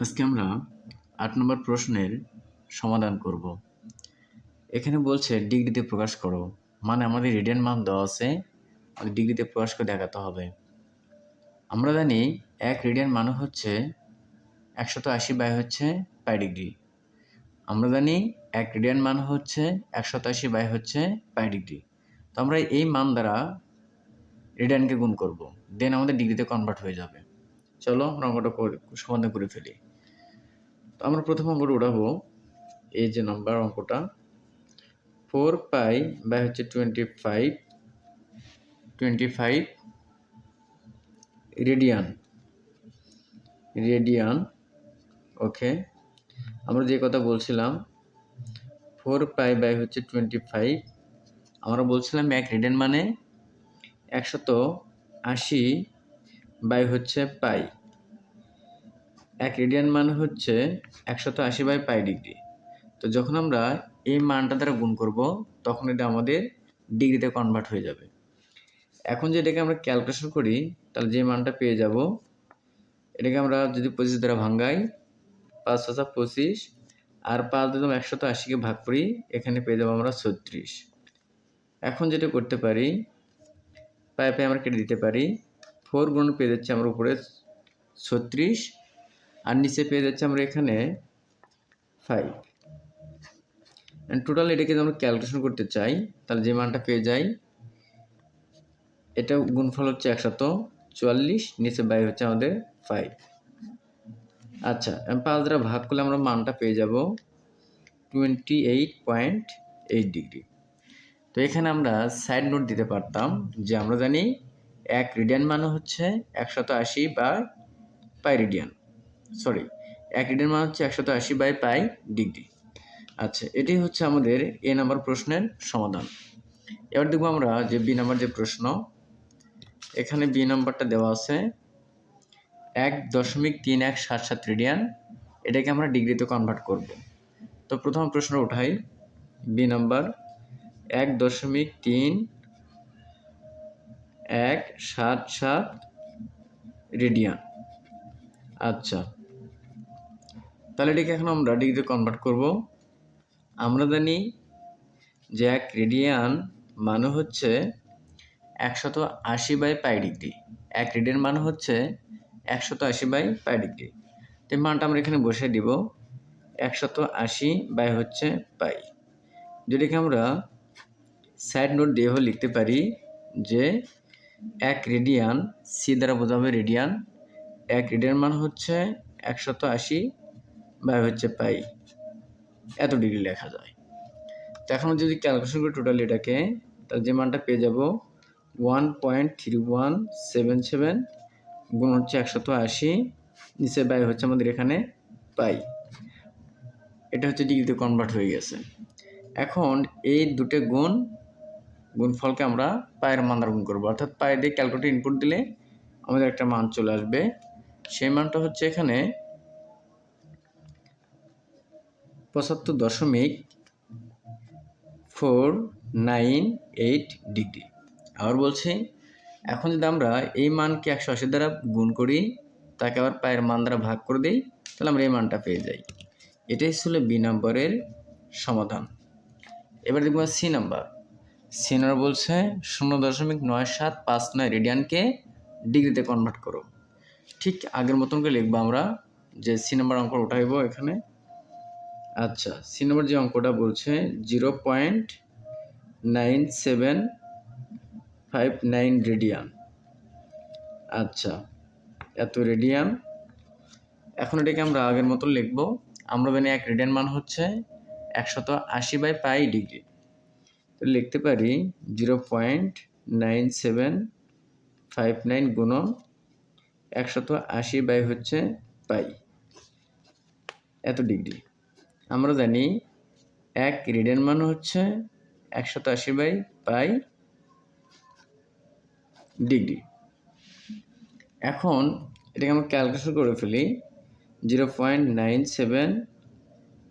আজকে আমরা আট নম্বর প্রশ্নের সমাধান করব। এখানে বলছে, ডিগ্রিতে প্রকাশ করো। মানে আমাদের রিডেন মান দেওয়া আছে ডিগ্রিতে প্রকাশ করে দেখাতে হবে। আমরা জানি এক রিডেন মানে হচ্ছে একশত আশি বাই হচ্ছে পাই ডিগ্রি। আমরা জানি এক রিডিয়ান মান হচ্ছে একশত আশি বাই হচ্ছে পাই ডিগ্রি। তো আমরা এই মান দ্বারা রিডিয়ানকে গুণ করব। দেন আমাদের ডিগ্রিতে কনভার্ট হয়ে যাবে। চলো আমরা অঙ্কটা সমাধান করে ফেলি। তো আমরা প্রথম অঙ্কটা উঠাবো। এই যে নাম্বার অঙ্কটা। ফোর পাই বাই হচ্ছে twenty five twenty five radian radian, okay. আমরা যে কথা বলছিলাম, ফোর পাই বাই হচ্ছে টোয়েন্টি ফাইভ আমরা বলছিলাম এক রেডিয়ান মানে একশত আশি বাই হচ্ছে পাই। এক রেডিয়ান মানে হচ্ছে একশত আশি বাই পাই ডিগ্রি। তো যখন আমরা এই মানটা দ্বারা গুণ করব, তখন এটা আমাদের ডিগ্রিতে কনভার্ট হয়ে যাবে। এখন যে এটাকে আমরা ক্যালকুলেশন করি, তাহলে যে মানটা পেয়ে যাব, এটাকে আমরা যদি পঁচিশ দ্বারা ভাঙ্গাই, পাঁচ পাঁচা পঁচিশ, আর পাঁচ আমরা একশত আশিকে ভাগ করি, এখানে পেয়ে যাব আমরা ছত্রিশ। এখন যেটা করতে পারি, পায়ে পায়ে আমরা কেটে দিতে পারি ফোর গুণ পেয়ে যাচ্ছে আমরা উপরে ছত্রিশ আর নিচে পেয়ে যাচ্ছে আমরা এখানে ফাইভ অ্যান্ড টোটাল এটাকে যদি আমরা ক্যালকুলেশন করতে চাই, তাহলে যে মানটা পেয়ে যাই, এটা গুণফল হচ্ছে একশত চুয়াল্লিশ, নিচে বাই হচ্ছে আমাদের ফাইভ আচ্ছা পাঁচ দ্বারা ভাগ করলে আমরা মানটা পেয়ে যাব twenty eight point eight degree তো এখানে আমরা সাইড নোট দিতে পারতাম যে আমরা জানি এক রিডিয়ান মানে হচ্ছে একশত আশি বা পাই রিডিয়ান সরি রিডিয়ান মানে হচ্ছে একশত আশি বাই পাই ডিগ্রি আচ্ছা এটি হচ্ছে আমাদের এ নাম্বার প্রশ্নের সমাধান। এবার দেখব আমরা যে বি নাম্বার যে প্রশ্ন, এখানে বি নাম্বারটা দেওয়া আছে এক দশমিক তিন এক সাত সাত রেডিয়ান, এটাকে আমরা ডিগ্রিতে কনভার্ট করব। তো প্রথম প্রশ্ন উঠাই বি নাম্বার এক দশমিক তিন এক সাত সাত রেডিয়ান। আচ্ছা তাহলে এটাকে এখন আমরা ডিগ্রিতে কনভার্ট করব। আমরা জানি যে এক রেডিয়ান মানে হচ্ছে একশত আশি বাই পাই ডিগ্রি। এক রেডিয়ান মানে হচ্ছে একশত আশি বাই পাই ডিগ্রি। তো মানটা আমরা এখানে বসে দিব। একশত আশি বাই হচ্ছে পাই। যেটাকে আমরা সাইড নোট দিয়েও লিখতে পারি যে এক রেডিয়ান সি দ্বারা বোঝাবে রেডিয়ান। এক রেডিয়ান মান হচ্ছে একশত আশি বাই হচ্ছে পাই, এত ডিগ্রি লেখা যায়। তো এখন যদি ক্যালকুলেশন করি টোটাল এটাকে, তাহলে যে মানটা পেয়ে যাব one point three one seven seven গুণ হচ্ছে একশত আশি, নিচে ব্যয় হচ্ছে আমাদের এখানে পাই। এটা হচ্ছে ডিগ্রিতে কনভার্ট হয়ে গেছে। এখন এই দুটো গুণ, গুণফলকে আমরা পায়ের মান দ্বারা গুণ করব। অর্থাৎ পায়ে দিয়ে ক্যালকুলেটর ইনপুট দিলে আমাদের একটা মান চলে আসবে। সেই মানটা হচ্ছে এখানে পঁচাত্তর দশমিক ফোর নাইন এইট ডিগ্রি। আবার বলছি, এখন যদি আমরা এই মানকে একশো আশি দ্বারা গুণ করি, তাকে আবার পায়ের মান দ্বারা ভাগ করে দিই, তাহলে আমরা এই মানটা পেয়ে যাই। এটাই ছিল বি নম্বরের সমাধান। এবার দেখব সি নাম্বার। সি নাম্বার বলছে শূন্য দশমিক নয় সাত পাঁচ নয় রেডিয়ানকে ডিগ্রিতে কনভার্ট করো। ঠিক আগের মতন করে লিখব আমরা যে সি নাম্বার অঙ্ক উঠাইব এখানে। আচ্ছা সি নম্বর যে অঙ্কটা বলছে zero point nine seven five nine radian আচ্ছা এত রেডিয়ান এখন এটাকে আমরা আগের মতো লিখব। আমরা জানি এক রেডিয়ান মান হচ্ছে একশত আশি বাই পাই ডিগ্রি। তো লিখতে পারি zero point nine seven five nine গুণন একশত আশি বাই হচ্ছে পাই এত ডিগ্রি। আমরা জানি এক রেডিয়ান মান হচ্ছে একশত আশি বাই পাই ডিগ্রি। এখন এটাকে আমরা ক্যালকুলেশন করে ফেলি, zero point nine seven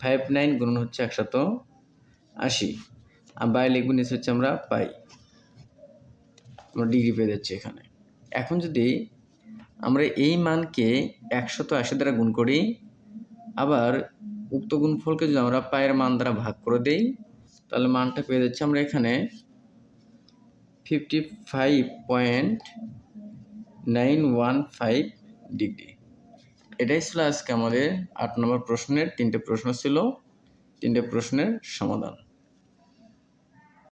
five nine গুণ হচ্ছে একশত আশি। আর বাই লিখব নিচে হচ্ছে আমরা পাই। আমরা ডিগ্রি পেয়ে যাচ্ছি এখানে। এখন যদি আমরা এই মানকে একশত আশি দ্বারা গুণ করি, আবার উক্ত গুণফলকে যদি আমরা পায়ের মান দ্বারা ভাগ করে দেই, তাহলে মানটা পেয়ে যাচ্ছি আমরা এখানে fifty five point nine one five degree এটাই ছিল আজকে আমাদের আট নম্বর প্রশ্নের তিনটে প্রশ্ন ছিল, তিনটে প্রশ্নের সমাধান।